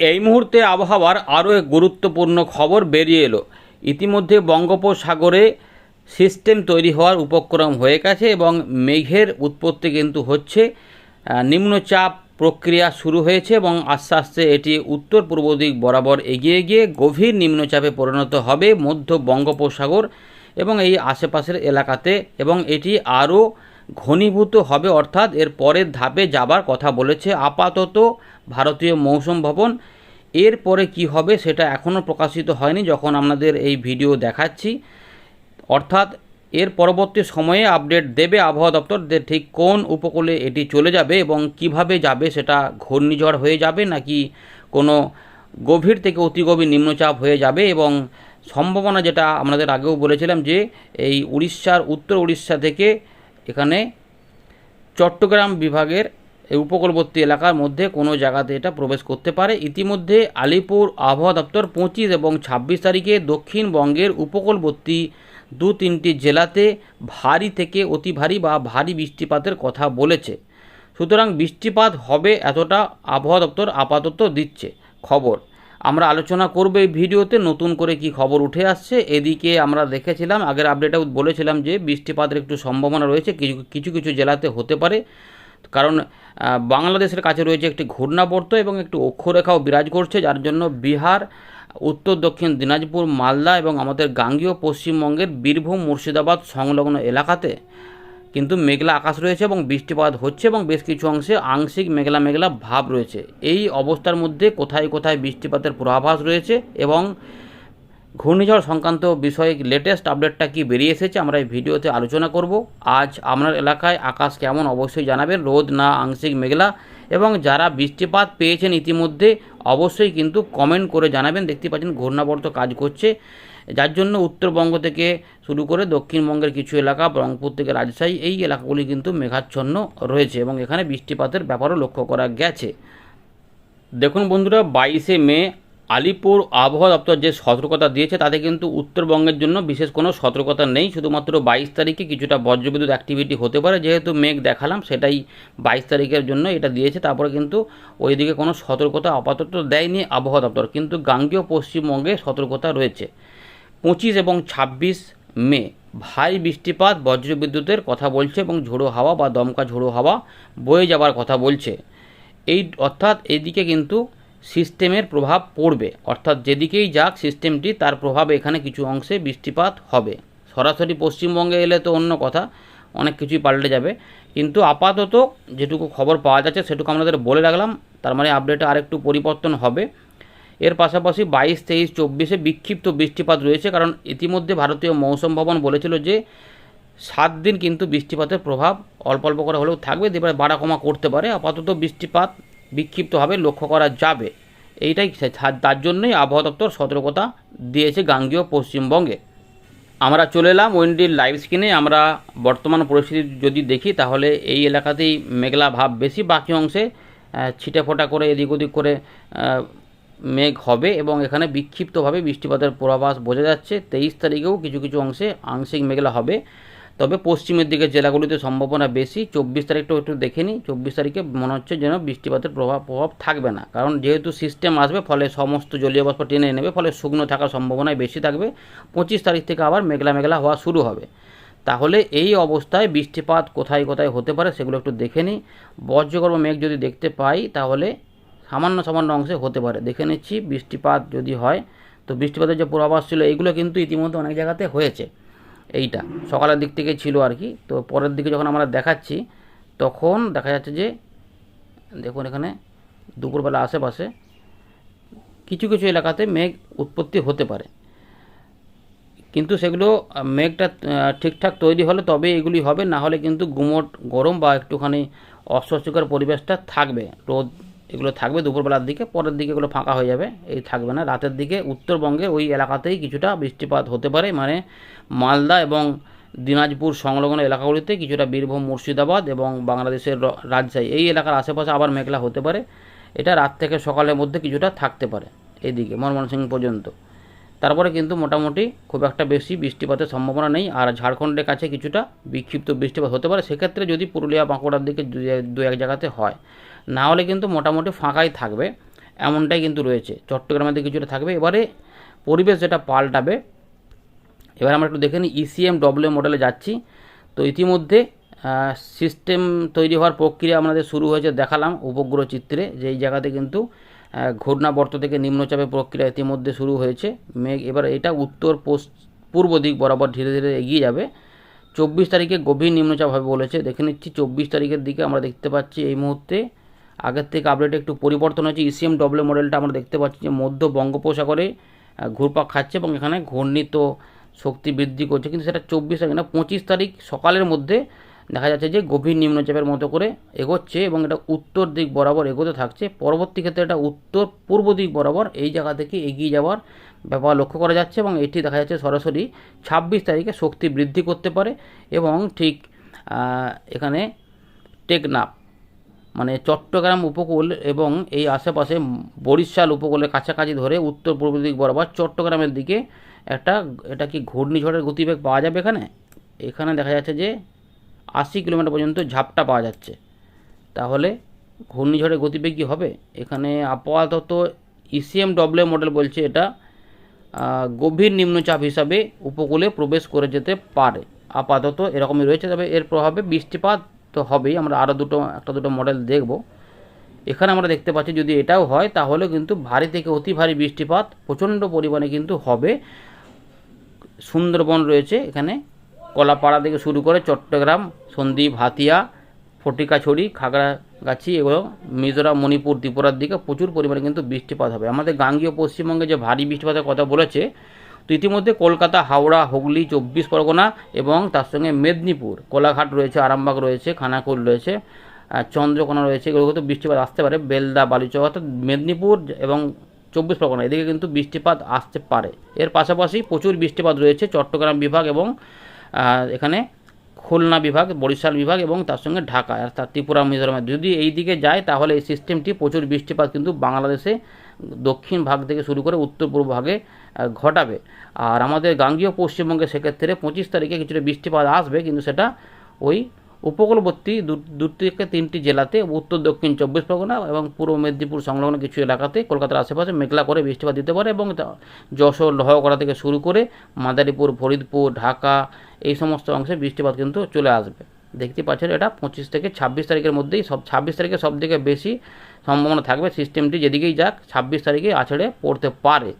এই মুহূর্তে আবহাওয়ার আরও এক গুরুত্বপূর্ণ খবর বেরিয়ে এলো। ইতিমধ্যে বঙ্গোপসাগরে সিস্টেম তৈরি হওয়ার উপক্রম হয়ে গেছে এবং মেঘের উৎপত্তি কিন্তু হচ্ছে। নিম্নচাপ প্রক্রিয়া শুরু হয়েছে এবং আস্তে আস্তে এটি উত্তর পূর্ব দিক বরাবর এগিয়ে গিয়ে গভীর নিম্নচাপে পরিণত হবে মধ্য বঙ্গোপসাগর এবং এই আশেপাশের এলাকাতে এবং এটি আরও ঘনীভূত হবে, অর্থাৎ এর পরের ধাপে যাবার কথা বলেছে আপাতত ভারতীয় মৌসুম ভবন। এরপরে কি হবে সেটা এখনও প্রকাশিত হয়নি, যখন আপনাদের এই ভিডিও দেখাচ্ছি। অর্থাৎ এর পরবর্তী সময়ে আপডেট দেবে আবহাওয়া দপ্তর যে ঠিক কোন উপকূলে এটি চলে যাবে এবং কীভাবে যাবে সেটা ঘূর্ণিঝড় হয়ে যাবে নাকি কোনো গভীর থেকে অতি গভীর নিম্নচাপ হয়ে যাবে এবং সম্ভাবনা যেটা আমাদের আগেও বলেছিলাম যে এই উড়িষ্যার, উত্তর উড়িষ্যা থেকে এখানে চট্টগ্রাম বিভাগের উপকূলবর্তী এলাকার মধ্যে কোনো জায়গাতে এটা প্রবেশ করতে পারে। ইতিমধ্যে আলিপুর আবহাওয়া দপ্তর পঁচিশ এবং ছাব্বিশ তারিখে দক্ষিণবঙ্গের উপকূলবর্তী দু তিনটি জেলাতে ভারী থেকে অতি ভারী বা ভারী বৃষ্টিপাতের কথা বলেছে। সুতরাং বৃষ্টিপাত হবে এতটা আবহাওয়া দপ্তর আপাতত দিচ্ছে। খবর আমরা আলোচনা করব এই ভিডিওতে, নতুন করে কি খবর উঠে আসছে। এদিকে আমরা দেখেছিলাম, আগের আপডেটেও বলেছিলাম যে বৃষ্টিপাতের একটু সম্ভাবনা রয়েছে, কিছু কিছু কিছু জেলাতে হতে পারে। কারণ বাংলাদেশের কাছে রয়েছে একটি ঘূর্ণাবর্ত এবং একটি অক্ষরেখাও বিরাজ করছে, যার জন্য বিহার, উত্তর, দক্ষিণ দিনাজপুর, মালদা এবং আমাদের গাঙ্গীয় পশ্চিমবঙ্গের বীরভূম, মুর্শিদাবাদ সংলগ্ন এলাকাতে কিন্তু মেঘলা আকাশ রয়েছে এবং বৃষ্টিপাত হচ্ছে এবং বেশ কিছু অংশে আংশিক মেঘলা মেঘলা ভাব রয়েছে। এই অবস্থার মধ্যে কোথায় কোথায় বৃষ্টিপাতের পূর্বাভাস রয়েছে এবং ঘূর্ণিঝড় সংক্রান্ত বিষয়ে লেটেস্ট আপডেটটা কি বেরিয়ে এসেছে আমরা এই ভিডিওতে আলোচনা করব। আজ আপনার এলাকায় আকাশ কেমন অবশ্যই জানাবেন, রোদ না, আংশিক মেঘলা এবং যারা বৃষ্টিপাত পেয়েছেন ইতিমধ্যে অবশ্যই কিন্তু কমেন্ট করে জানাবেন। দেখতে পাচ্ছেন ঘূর্ণাবর্ত কাজ করছে। যার জন্য উত্তরবঙ্গ থেকে শুরু করে দক্ষিণবঙ্গের কিছু এলাকা, রংপুর থেকে রাজশাহী, এই এলাকাগুলি কিন্তু মেঘাচ্ছন্ন রয়েছে এবং এখানে বৃষ্টিপাতের ব্যাপারও লক্ষ্য করা গেছে। দেখুন বন্ধুরা, বাইশে মে আলিপুর আবহাওয়া দপ্তর যে সতর্কতা দিয়েছে, তাতে কিন্তু উত্তরবঙ্গের জন্য বিশেষ কোনো সতর্কতা নেই। শুধুমাত্র বাইশ তারিখে কিছুটা বজ্রবিদ্যুৎ অ্যাক্টিভিটি হতে পারে, যেহেতু মেঘ দেখালাম, সেটাই বাইশ তারিখের জন্য এটা দিয়েছে। তারপরে কিন্তু ওইদিকে কোনো সতর্কতা আপাতত দেয়নি আবহাওয়া দপ্তর, কিন্তু গাঙ্গেয় পশ্চিমবঙ্গে সতর্কতা রয়েছে। পঁচিশ এবং ছাব্বিশ মে। ভারী বৃষ্টিপাত, বজ্রবিদ্যুতের কথা বলছে এবং ঝোড়ো হাওয়া বা দমকা ঝোড়ো হাওয়া বয়ে যাবার কথা বলছে। এই, অর্থাৎ এদিকে কিন্তু সিস্টেমের প্রভাব পড়বে। অর্থাৎ যেদিকেই যাক সিস্টেমটি, তার প্রভাব এখানে কিছু অংশে বৃষ্টিপাত হবে। সরাসরি পশ্চিমবঙ্গে এলে তো অন্য কথা, অনেক কিছুই পাল্টে যাবে। কিন্তু আপাতত যেটুকু খবর পাওয়া যাচ্ছে, সেটুকু আমাদের বলে রাখলাম। তার মানে আপডেটে আরেকটু পরিবর্তন হবে। এর পাশাপাশি বাইশ, তেইশ, চব্বিশে বিক্ষিপ্ত বৃষ্টিপাত রয়েছে, কারণ ইতিমধ্যে ভারতীয় মৌসুম ভবন বলেছিল যে সাত দিন কিন্তু বৃষ্টিপাতের প্রভাব অল্প অল্প করে হলেও থাকবে, এবারে বাড়া কমা করতে পারে, আপাতত বৃষ্টিপাত বিক্ষিপ্তভাবে লক্ষ্য করা যাবে। এইটাই তার জন্যই আবহাওয়া দপ্তর সতর্কতা দিয়েছে গাঙ্গীয় পশ্চিমবঙ্গে। আমরা চলে এলাম ওয়েন্ডির লাইভ স্ক্রিনে, আমরা বর্তমান পরিস্থিতি যদি দেখি, তাহলে এই এলাকাতেই মেঘলা ভাব বেশি, বাকি অংশে ছিটে ফোটা করে, এদিক ওদিক করে মেঘ হবে এবং এখানে বিক্ষিপ্তভাবে বৃষ্টিপাতের পূর্বাভাস বোঝা যাচ্ছে। তেইশ তারিখেও কিছু কিছু অংশে আংশিক মেঘলা হবে। তবে পশ্চিমের দিকে জেলাগুলিতে সম্ভাবনা বেশি। চব্বিশ তারিখটাও একটু দেখে নিই। চব্বিশ তারিখে মনে হচ্ছে যেন বৃষ্টিপাতের প্রভাব প্রভাব থাকবে না। কারণ যেহেতু সিস্টেম আসবে, ফলে সমস্ত জলীয় বাষ্প টেনে নেবে, ফলে শুকনো থাকার সম্ভাবনাই বেশি থাকবে। পঁচিশ তারিখ থেকে আবার মেঘলা মেঘলা হওয়া শুরু হবে। তাহলে এই অবস্থায় বৃষ্টিপাত কোথায় কোথায় হতে পারে সেগুলো একটু দেখে নিই। বজ্রগর্ভ মেঘ যদি দেখতে পাই, তাহলে সামান্য সামান্য অংশে হতে পারে। দেখে নিচ্ছি, বৃষ্টিপাত যদি হয়, তো বৃষ্টিপাতের যে পূর্বাভাস ছিল এইগুলো কিন্তু ইতিমধ্যে অনেক জায়গাতে হয়েছে। এইটা সকালের দিক থেকে ছিল আর কি। তো পরের দিকে যখন আমরা দেখাচ্ছি, তখন দেখা যাচ্ছে যে, দেখুন এখানে দুপুরবেলা আশেপাশে কিছু কিছু এলাকাতে মেঘ উৎপত্তি হতে পারে। কিন্তু সেগুলো মেঘটা ঠিকঠাক তৈরি হলে তবে এগুলি হবে, না হলে কিন্তু গুমট গরম বা একটুখানি অস্বস্তিকর পরিবেশটা থাকবে। রোদ এগুলো থাকবে দুপুরবেলার দিকে, পরের দিকে এগুলো ফাঁকা হয়ে যাবে, এই থাকবে না। রাতের দিকে উত্তরবঙ্গের ওই এলাকাতেই কিছুটা বৃষ্টিপাত হতে পারে মানে মালদা এবং দিনাজপুর সংলগ্ন এলাকাগুলিতে কিছুটা বীরভূম, মুর্শিদাবাদ এবং বাংলাদেশের রাজশাহী, এই এলাকার আশেপাশে আবার মেঘলা হতে পারে। এটা রাত থেকে সকালের মধ্যে কিছুটা থাকতে পারে এইদিকে, ময়মনসিংহ পর্যন্ত। তারপরে কিন্তু মোটামুটি খুব একটা বেশি বৃষ্টিপাতের সম্ভাবনা নেই, আর ঝাড়খণ্ডের কাছে কিছুটা বিক্ষিপ্ত বৃষ্টিপাত হতে পারে। সেক্ষেত্রে যদি পুরুলিয়া, বাঁকুড়ার দিকে দু এক জায়গাতে হয় না হলে কিন্তু মোটামুটি ফাঁকাই থাকবে, এমনটাই কিন্তু রয়েছে। চট্টগ্রামের দিকে কিছুটা থাকবে। এবারে পরিবেশ যেটা পাল্টাবে, এবার আমরা একটু দেখে নিই ইসিএম ডব্লিউ মডেলে যাচ্ছি। তো ইতিমধ্যে সিস্টেম তৈরি হওয়ার প্রক্রিয়া আমাদের শুরু হয়েছে দেখালাম উপগ্রহ চিত্রে, যে এই জায়গাতে কিন্তু ঘূর্ণাবর্ত থেকে নিম্নচাপের প্রক্রিয়া ইতিমধ্যে শুরু হয়েছে। মেঘ, এবার এটা উত্তর পূর্ব দিক বরাবর ধীরে ধীরে এগিয়ে যাবে। চব্বিশ তারিখে গভীর নিম্নচাপ হবে বলেছে। দেখে নিচ্ছি, চব্বিশ তারিখের দিকে আমরা দেখতে পাচ্ছি এই মুহূর্তে আগের থেকে আপডেটে একটু পরিবর্তন হয়েছে। ইসিএম ডব্লিউ মডেলটা আমরা দেখতে পাচ্ছি যে মধ্য বঙ্গোপসাগরে ঘুরপাক খাচ্ছে এবং এখানে ঘূর্ণিত শক্তি বৃদ্ধি করছে। কিন্তু সেটা চব্বিশ তারিখ না, পঁচিশ তারিখ সকালের মধ্যে দেখা যাচ্ছে যে গভীর নিম্নচাপের মতো করে এগোচ্ছে এবং এটা উত্তর দিক বরাবর এগোতে থাকছে। পরবর্তী ক্ষেত্রে এটা উত্তর পূর্ব দিক বরাবর এই জায়গা থেকে এগিয়ে যাওয়ার ব্যাপার লক্ষ্য করা যাচ্ছে এবং এটি দেখা যাচ্ছে সরাসরি ছাব্বিশ তারিখে শক্তি বৃদ্ধি করতে পারে এবং ঠিক এখানে টেকনাফ মানে চট্টগ্রাম উপকূল এবং এই আশেপাশে বরিশাল উপকূলের কাছাকাছি ধরে উত্তর পূর্ব দিক বরাবর চট্টগ্রামের দিকে একটা এটা কি ঘূর্ণিঝড়ের গতিবেগ পাওয়া যাবে এখানে? এখানে দেখা যাচ্ছে যে আশি কিলোমিটার পর্যন্ত ঝাপটা পাওয়া যাচ্ছে। তাহলে ঘূর্ণিঝড়ের গতিবেগ কী হবে? এখানে আপাতত ইসিএম ডব্লিউ মডেল বলছে এটা গভীর নিম্নচাপ হিসাবে উপকূলে প্রবেশ করে যেতে পারে। আপাতত এরকমই রয়েছে, তবে এর প্রভাবে বৃষ্টিপাত তো হবেই, আমরা আরও দুটো, একটা দুটো মডেল দেখব। এখানে আমরা দেখতে পাচ্ছি যদি এটাও হয়, তাহলে কিন্তু ভারী থেকে অতি ভারী বৃষ্টিপাত প্রচণ্ড পরিমাণে কিন্তু হবে। সুন্দরবন রয়েছে এখানে, কলাপাড়া থেকে শুরু করে চট্টগ্রাম, সন্দ্বীপ, হাতিয়া, ফটিকাছড়ি, খাগড়াগাছি এগুলো মিজোরাম, মণিপুর, ত্রিপুরার দিকে প্রচুর পরিমাণে কিন্তু বৃষ্টিপাত হবে। আমাদের গাঙ্গীয় পশ্চিমবঙ্গে যে ভারী বৃষ্টিপাতের কথা বলেছে তো ইতিমধ্যে কলকাতা, হাওড়া, হুগলি, চব্বিশ পরগনা এবং তার সঙ্গে মেদিনীপুর, কোলাঘাট রয়েছে, আরামবাগ রয়েছে, খানাকুল রয়েছে চন্দ্রকোনা রয়েছে, এগুলো তো বৃষ্টিপাত আসতে পারে, বেলদা, বালুচক, অর্থাৎ মেদিনীপুর এবং চব্বিশ পরগনা, এদিকে কিন্তু বৃষ্টিপাত আসতে পারে। এর পাশাপাশি প্রচুর বৃষ্টিপাত রয়েছে চট্টগ্রাম বিভাগ এবং এখানে খুলনা বিভাগ, বরিশাল বিভাগ এবং তার সঙ্গে ঢাকা, অর্থাৎ ত্রিপুরা, মিজোরামে। যদি এই দিকে যায়, তাহলে এই সিস্টেমটি প্রচুর বৃষ্টিপাত কিন্তু বাংলাদেশে দক্ষিণ ভাগ থেকে শুরু করে উত্তর পূর্ব ভাগে ঘটাবে। আর আমাদের গাঙ্গীয় পশ্চিমবঙ্গে সেক্ষেত্রে পঁচিশ তারিখে কিছুটা বৃষ্টিপাত আসবে, কিন্তু সেটা ওই উপকূলবর্তী দু থেকে তিনটি জেলাতে, উত্তর, দক্ষিণ চব্বিশ পরগনা এবং পূর্ব মেদিনীপুর সংলগ্ন কিছু এলাকাতে, কলকাতার আশেপাশে মেঘলা করে বৃষ্টিপাত দিতে পারে এবং যশোর, লোহাগড়া থেকে শুরু করে মাদারীপুর, ফরিদপুর, ঢাকা এই সমস্ত অংশে বৃষ্টিপাত কিন্তু চলে আসবে। দেখতে পাচ্ছেন এটা পঁচিশ থেকে ছাব্বিশ তারিখের মধ্যেই সব, ছাব্বিশ তারিখে সব থেকে বেশি সম্ভাবনা থাকবে। সিস্টেমটি যেদিকেই যাক, ছাব্বিশ তারিখে আছড়ে পড়তে পারে।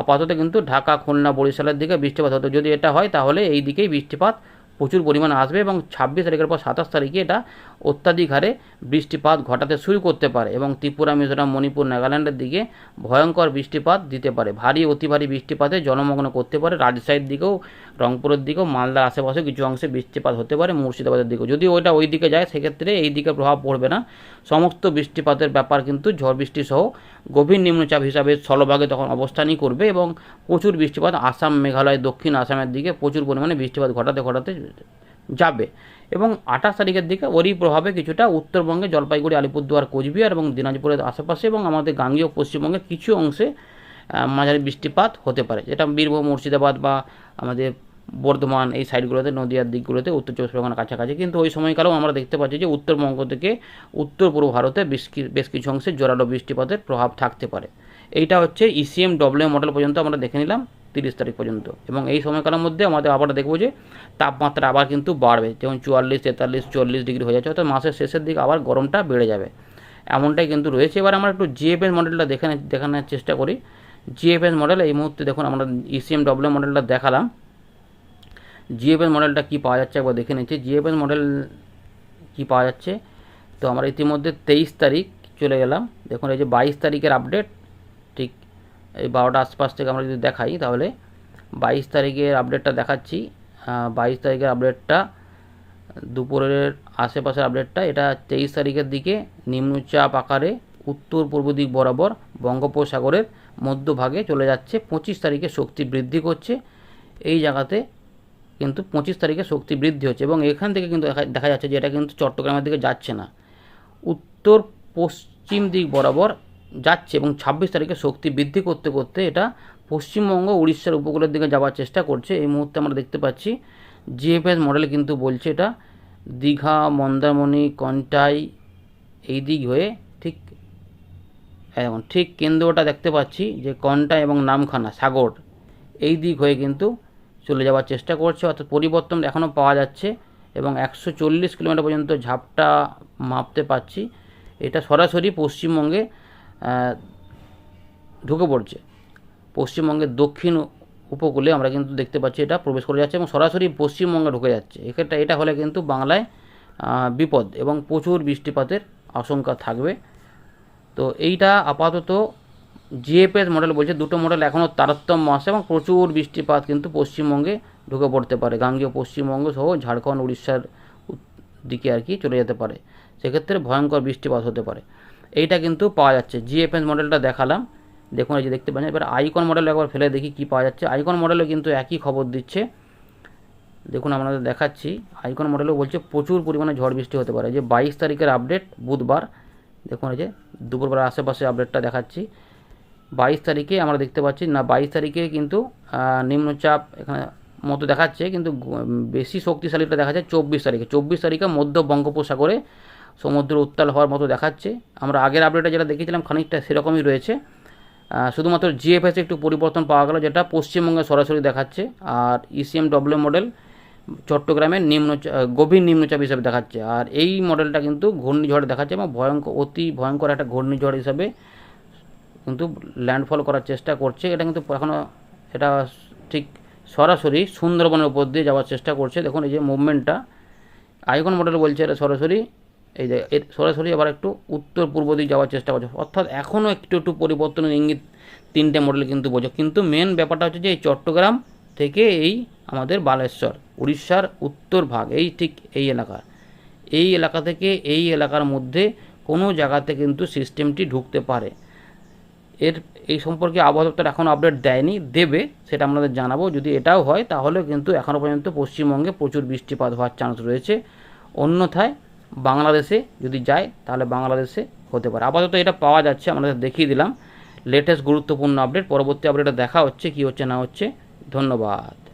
আপাতত কিন্তু ঢাকা, খুলনা, বরিশালের দিকে বৃষ্টিপাত হতো। যদি এটা হয়, তাহলে এই দিকেই বৃষ্টিপাত প্রচুর পরিমাণে আসবে এবং ছাব্বিশ তারিখের পর সাতাশ তারিখে এটা অত্যাধিক হারে বৃষ্টিপাত ঘটাতে শুরু করতে পারে এবং ত্রিপুরা, মিজোরাম, মণিপুর, নাগাল্যান্ডের দিকে ভয়ঙ্কর বৃষ্টিপাত দিতে পারে। ভারী, অতি ভারী বৃষ্টিপাতে জলমগ্ন করতে পারে। রাজশাহীর দিকেও, রংপুরের দিকেও, মালদার আশেপাশে কিছু অংশে বৃষ্টিপাত হতে পারে মুর্শিদাবাদের দিকেও। যদি ওইটা ওই দিকে যায়, সেক্ষেত্রে এই দিকে প্রভাব পড়বে না। সমস্ত বৃষ্টিপাতের ব্যাপার কিন্তু ঝড় বৃষ্টি সহ গভীর নিম্নচাপ হিসাবে স্থলভাগে তখন অবস্থানই করবে এবং প্রচুর বৃষ্টিপাত আসাম, মেঘালয়, দক্ষিণ আসামের দিকে প্রচুর পরিমাণে বৃষ্টিপাত ঘটাতে ঘটাতে যাবে। এবং আঠাশ তারিখের দিকে ওরই প্রভাবে কিছুটা উত্তরবঙ্গে জলপাইগুড়ি, আলিপুরদুয়ার, কোচবিহার এবং দিনাজপুরের আশেপাশে এবং আমাদের গাঙ্গীয় পশ্চিমবঙ্গের কিছু অংশে মাঝারি বৃষ্টিপাত হতে পারে। যেটা বীরভূম, মুর্শিদাবাদ বা আমাদের বর্ধমান এই সাইডগুলোতে, নদীয়ার দিকগুলোতে, উত্তর চব্বিশ পরগনার কাছাকাছি। কিন্তু ওই সময়কালেও আমরা দেখতে পাচ্ছি যে উত্তরবঙ্গ থেকে উত্তর পূর্ব ভারতে বেশ কিছু অংশে জোরালো বৃষ্টিপাতের প্রভাব থাকতে পারে। এইটা হচ্ছে ইসিএম ডব্লিউ মডেল পর্যন্ত আমরা দেখে নিলাম তিরিশ তারিখ পর্যন্ত। এবং এই সময়কালের মধ্যে আমাদের আবার দেখব যে তাপমাত্রা আবার কিন্তু বাড়বে। যেমন চুয়াল্লিশ, তেতাল্লিশ, চল্লিশ ডিগ্রি হয়ে যাচ্ছে, অর্থাৎ মাসের শেষের দিকে আবার গরমটা বেড়ে যাবে। এমনটাই কিন্তু রয়েছে। এবার আমরা একটু জিএফএস মডেলটা দেখে দেখানোর চেষ্টা করি। জিএফএস মডেল এই মুহূর্তে দেখুন আমরা ইসিএম ডব্লিউ মডেলটা দেখালাম। জিএফএস মডেলটা কী পাওয়া যাচ্ছে একবার দেখে নিচ্ছি। জিএফএস মডেল কী পাওয়া যাচ্ছে? তো আমরা ইতিমধ্যে তেইশ তারিখ চলে গেলাম। দেখুন এই যে বাইশ তারিখের আপডেট এই বারোটা আশপাশ থেকে আমরা যদি দেখাই তাহলে বাইশ তারিখের আপডেটটা দেখাচ্ছি। বাইশ তারিখের আপডেটটা দুপুরের আশেপাশের আপডেটটা এটা তেইশ তারিখের দিকে নিম্নচাপ আকারে উত্তর পূর্ব দিক বরাবর বঙ্গোপসাগরের মধ্যভাগে চলে যাচ্ছে। পঁচিশ তারিখে শক্তি বৃদ্ধি করছে। এই জায়গাতে কিন্তু পঁচিশ তারিখে শক্তি বৃদ্ধি হচ্ছে এবং এখান থেকে কিন্তু দেখা যাচ্ছে যে এটা কিন্তু চট্টগ্রামের দিকে যাচ্ছে না। উত্তর পশ্চিম দিক বরাবর যাচ্ছে এবং ছাব্বিশ তারিখে শক্তি বৃদ্ধি করতে করতে এটা পশ্চিমবঙ্গ উড়িষ্যার উপকূলের দিকে যাওয়ার চেষ্টা করছে। এই মুহূর্তে আমরা দেখতে পাচ্ছি জিএফএস মডেল কিন্তু বলছে এটা দীঘা, মন্দারমণি, কন্টাই এই দিক হয়ে ঠিক এখন ঠিক কেন্দ্রটা দেখতে পাচ্ছি যে কন্টা এবং নামখানা, সাগর এই দিক হয়ে কিন্তু চলে যাওয়ার চেষ্টা করছে। অর্থাৎ পরিবর্তন এখনও পাওয়া যাচ্ছে এবং একশো চল্লিশ কিলোমিটার পর্যন্ত ঝাপটা মাপতে পাচ্ছি এটা সরাসরি পশ্চিমবঙ্গে ঢুকে পড়ছে। পশ্চিমবঙ্গের দক্ষিণ উপকূলে আমরা কিন্তু দেখতে পাচ্ছি এটা প্রবেশ করে যাচ্ছে এবং সরাসরি পশ্চিমবঙ্গে ঢুকে যাচ্ছে। এক্ষেত্রে এটা হলে কিন্তু বাংলায় বিপদ এবং প্রচুর বৃষ্টিপাতের আশঙ্কা থাকবে। তো এইটা আপাতত জিএফএস মডেল বলছে, দুটো মডেল এখনও তারতম্য আছে এবং প্রচুর বৃষ্টিপাত কিন্তু পশ্চিমবঙ্গে ঢুকে পড়তে পারে। গাঙ্গীয় পশ্চিমবঙ্গ সহ ঝাড়খণ্ড, উড়িষ্যার দিকে আর কি চলে যেতে পারে। সেক্ষেত্রে ভয়ঙ্কর বৃষ্টিপাত হতে পারে। এইটা কিন্তু পাওয়া যাচ্ছে। জিএফএস মডেলটা দেখালাম। দেখুন, এই যে দেখতে পাচ্ছেন, এবার আইকন মডেল একবার ফেলে দেখি কি পাওয়া যাচ্ছে। আইকন মডেলও কিন্তু একই খবর দিচ্ছে। দেখুন, আপনাদের দেখাচ্ছি। আইকন মডেলও বলছে প্রচুর পরিমাণে ঝড় বৃষ্টি হতে পারে। যে বাইশ তারিখের আপডেট বুধবার। দেখুন, এই যে দুপুরবেলা আশেপাশে আপডেটটা দেখাচ্ছি। বাইশ তারিখে আমরা দেখতে পাচ্ছি, না, বাইশ তারিখে কিন্তু নিম্নচাপ এখানে মতো দেখাচ্ছে, কিন্তু বেশি শক্তিশালীটা দেখা যাচ্ছে চব্বিশ তারিখে। চব্বিশ তারিখে মধ্য বঙ্গোপসাগরে সমুদ্র উত্তাল হওয়ার মতো দেখাচ্ছে। আমরা আগের আপডেটে যেটা দেখেছিলাম খানিকটা সেরকমই রয়েছে। শুধুমাত্র জিএফএস একটু পরিবর্তন পাওয়া গেল, যেটা পশ্চিমবঙ্গে সরাসরি দেখাচ্ছে। আর ইসিএম ডব্লিউ মডেল চট্টগ্রামের নিম্ন গভীর নিম্নচাপ হিসাবে দেখাচ্ছে। আর এই মডেলটা কিন্তু ঘূর্ণিঝড় দেখাচ্ছে এবং ভয়ঙ্কর, অতি ভয়ঙ্কর একটা ঘূর্ণিঝড় হিসাবে কিন্তু ল্যান্ডফল করার চেষ্টা করছে। এটা কিন্তু এখনও এটা ঠিক সরাসরি সুন্দরবনের উপর দিয়ে যাওয়ার চেষ্টা করছে। দেখুন এই যে মুভমেন্টটা আইকন মডেল বলছে এটা সরাসরি এই যে, এর সরাসরি আবার একটু উত্তর পূর্ব দিকে যাওয়ার চেষ্টা করছে। অর্থাৎ এখনও একটু একটু পরিবর্তনের ইঙ্গিত তিনটে মডেল কিন্তু বোঝো। কিন্তু মেন ব্যাপারটা হচ্ছে যে, এই চট্টগ্রাম থেকে এই আমাদের বালেশ্বর, উড়িষ্যার উত্তর ভাগ, এই ঠিক এই এলাকা। এই এলাকা থেকে এই এলাকার মধ্যে কোনো জায়গাতে কিন্তু সিস্টেমটি ঢুকতে পারে। এর, এই সম্পর্কে আবহাওয়া দপ্তর এখনও আপডেট দেয়নি, দেবে, সেটা আপনাদের জানাব। যদি এটাও হয় তাহলে কিন্তু এখনও পর্যন্ত পশ্চিমবঙ্গে প্রচুর বৃষ্টিপাত হওয়ার চান্স রয়েছে। অন্যথায় বাংলাদেশে যদি যায়, তাহলে বাংলাদেশে হতে পারে। আপাতত এটা পাওয়া যাচ্ছে আমরা দেখিয়ে দিলাম। লেটেস্ট গুরুত্বপূর্ণ আপডেট পরবর্তী আপডেটে দেখা হচ্ছে, কি হচ্ছে না হচ্ছে। ধন্যবাদ।